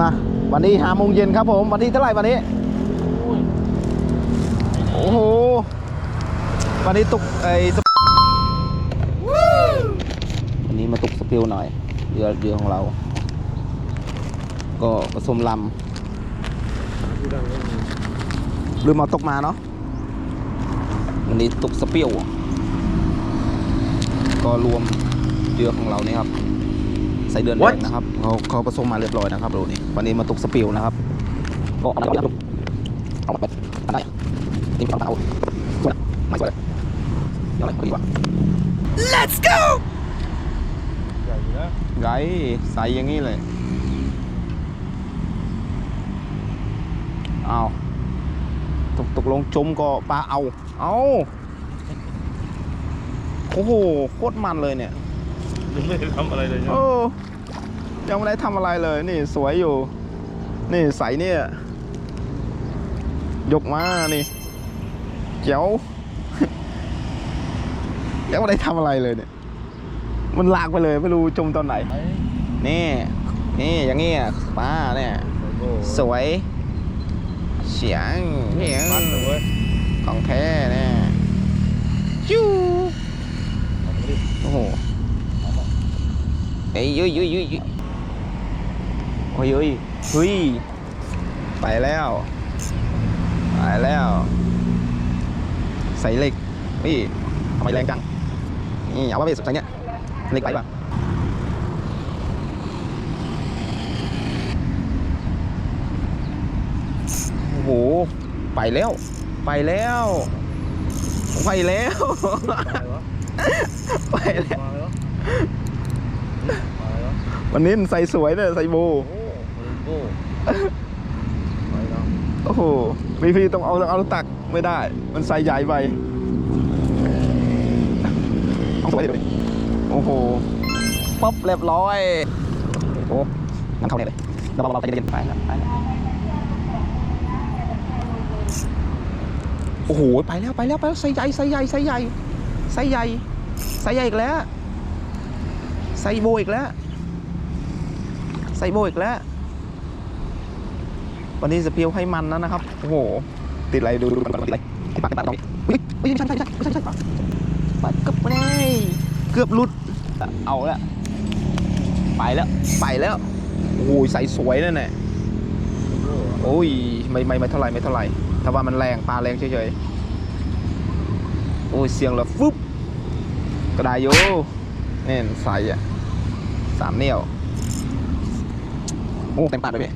มา วันนี้ห้าโมงเย็นครับผม วันที่เท่าไหร่วันนี้ โอ้โห วันนี้ตกไอ้สปวันนี้มาตกสเปลหน่อยเรือเรือของเรา ก็ผสมลำหรือมาตกมาเนาะ วันนี้ตกสเปลก็รวมเรือของเราเนี่ยครับ ใส่เดือนแร What? กนะครับเขาเขาผสมมาเรียบร้อยนะครับเรานี่วันนี้มาตกสปิลนะครับก็เอามาเอามาเป็ดอะไรนี่เอามาเอาสวยไม่สวยเอาอะไรดีกว่า Let's go ไงใส่อย่างนี้เลยเอาตกตกลงจมก็ปลาเอาเอาโอ้โหโคตรมันเลยเนี่ย ยังไม่ได้ทำอะไรเลยโอ้ยังไม่ได้ทำอะไรเลย นี่สวยอยู่ นี่ใสเนี่ย ยกมานี่เจ๋วยังไม่ได้ทำอะไรเลยเนี่ย มันลากไปเลยไม่รู้จมตอนไหน นี่ นี่อย่างเงี้ยป้าเนี่ย สวย เสียงเสียงมันเลยเว้ยของแท้เนี่ยจู้โอ้โห เอ้ยยุยยุยยุยยุยโอ้ยยุยเฮ้ยไปแล้วไปแล้ว ใส่เหล็กนี่ทำไมแรงจังนี่เอาว่าไปสุดท้ายเนี่ยเหล็กไหลป่ะโอ้โหไปแล้ว ไปแล้วไปแล้ว ไปแล้ว มาแล้วมาแล้ ววันนี้ใส่สวยเนี่ยใส่โบโอ้โหไปแล้วโอ้โหพี่พี่ต้องเอาต้องเอาตักไม่ได้ มันใส่ใหญ่ไปเอาสวยดิโอ้โหป๊บเรียบร้อยโอ้งั้นเข้าเนี่ยเลยเราเราใจเย็นๆไปแล้วไปแล้วโอ้โหไปแล้วไปแล้วไปแล้วใส่ใหญ่ใส่ใหญ่ใส่ใหญ่ใส่ใหญ่ใส่ใหญ่อีกแล้วใส่โบอีกแล้ว ใส่โบอีกแล้ว วันนี้จะเพียวให้มันแล้วนะครับ โอ้โห ติดอะไรดูดูก่อนติดอะไรติดปากติดปากตรงนี้เฮ้ยเฮ้ยไม่ใช่ไม่ใช่ไม่ใช่ไม่ใช่ปากกือบไม่เกือบหลุด เอาละไปแล้ว ไปแล้ว โอ้ยใส่สวยนั่นแหละโอ้ยไม่ไม่ไม่เท่าไหรไม่เท่าไหรถ้าว่ามันแรงปลาแรงเฉยๆ โอ้ยเสียงละฟึบก็ได้โยเนี่ยใส่อะสามเนี่ยว อ้เต็มปากเลยพี่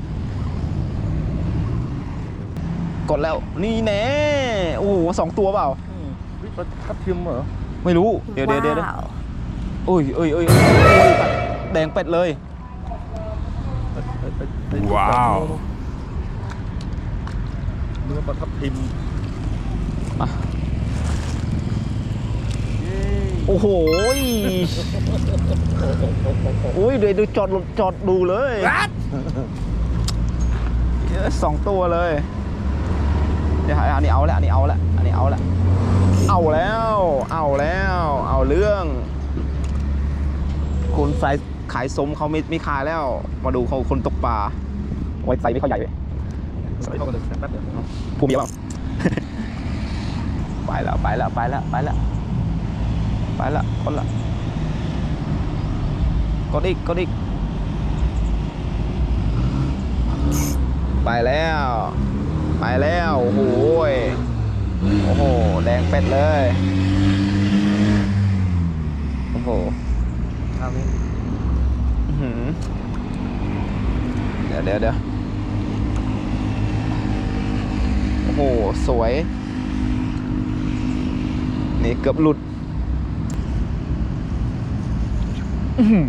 กดแล้วนี่แน่โอ้โหสองตัวเปล่าวิปลาทับทิมเหรอไม่รู้เดี๋ยวเดี๋ยวเดี๋ยวว้าวโอ้ยโอ้ยโอ้ยโอ้ยแดงเป็ดเลยว้าวเนื้อปลาทับทิม มา เย้ โอ้โหยโอ้ยเดี๋ยวดูจอดจอดดูเลยเยอะสองตัวเลย เดี๋ยวหาอันนี้เอาละอันนี้เอาละอันนี้เอาละเอาแล้ว เอาแล้ว เอาเรื่องคนใส่ขายสมเขาไม่ไม่ขายแล้ว มาดูเขาคนตกปลาไว้ใส่ไม่เข้าใหญ่เลยใส่เข้ากันเลยแป๊บเดียวภูมิเยอะเปล่าไปแล้วไปแล้วไปแล้วไปแล้ว ไปแล้วคนละกดอีกกดอีกไปแล้ว ไปแล้วโอ้โหยโอ้โหแดงเป็ดเลยโอ้โหทางนี้อื้อหือเดี๋ยวเดี๋ยวเดี๋ยวโอ้โห สวย นี่เกือบหลุด อื้อหือ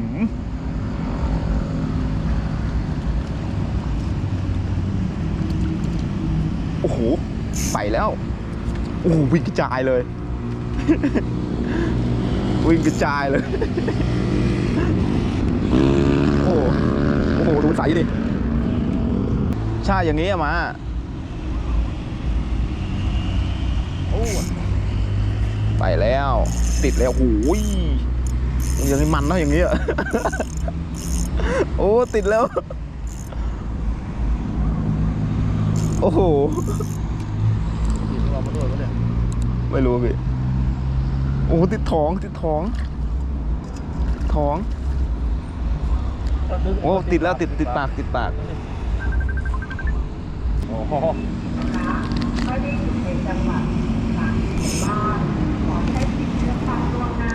โอ้โหไปแล้ว โอ้โหวิ่งกระจายเลย วิ่งกระจายเลย โอ้โหโอ้โหดูใสดิใช่อย่างนี้อะมาโอ้ไปแล้ว ติดแล้วโอ้ย อย่างนี้มันเนาะอย่างนี้อะโอ้ติดแล้ว โอ้โหไม่รู้พี่โอ้ติดท้องติดท้องท้องโอ้ติดแล้วติดติดปากติดปากโอ้โห ไม่ได้อยู่ในจังหวัดตากบ้านขอใช้สิทธิ์เลือกตั้งล่วงหน้า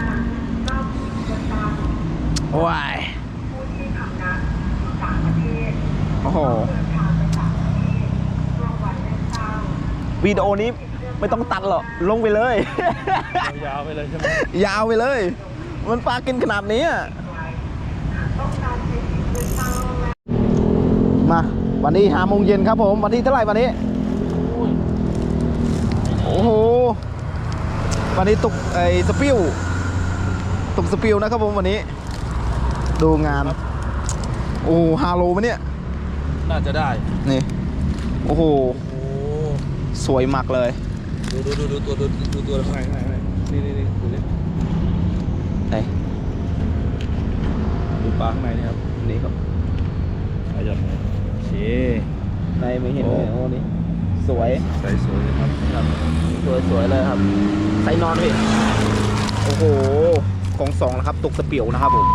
รอบเลือกตั้ง ว้ายผู้ที่ทำงานอยู่ต่างประเทศโอ้โหเดินทางไปต่างประเทศช่วงวันเลือกตั้งวิดีโอนี้ไม่ต้องตัดหรอกลงไปเลย ยาวๆไปเลยใช่ไหมยาวไปเลย มันปลากินขนาดนี้อะต้องการใช้สิทธิ์เลือกตั้งล่วงหน้ามา วันนี้ห้าโมงเย็นครับผม วันที่เท่าไหร่วันนี้ โอ้โห วันนี้ตกไอ้สปิวตกสปิวนะครับผมวันนี้ ดูงาน โอ้ฮาโลมะเนี่ย น่าจะได้ นี่ โอ้โห โอ้สวยมากเลย ดูดูดูดูตัวดูดูตัวข้างในข้างในข้างในนี่นี่นี่ดูนี่ไหน ดูปลาข้างในนี่ครับนี่ครับขยับเลยโอเค ในไม่เห็นเลยโอ้นี่ สวย ใส่สวยเลยครับครับ สวยสวยเลยครับไซนอนพี่ โอ้โห ของสองนะครับ ตกสปิวนะครับผม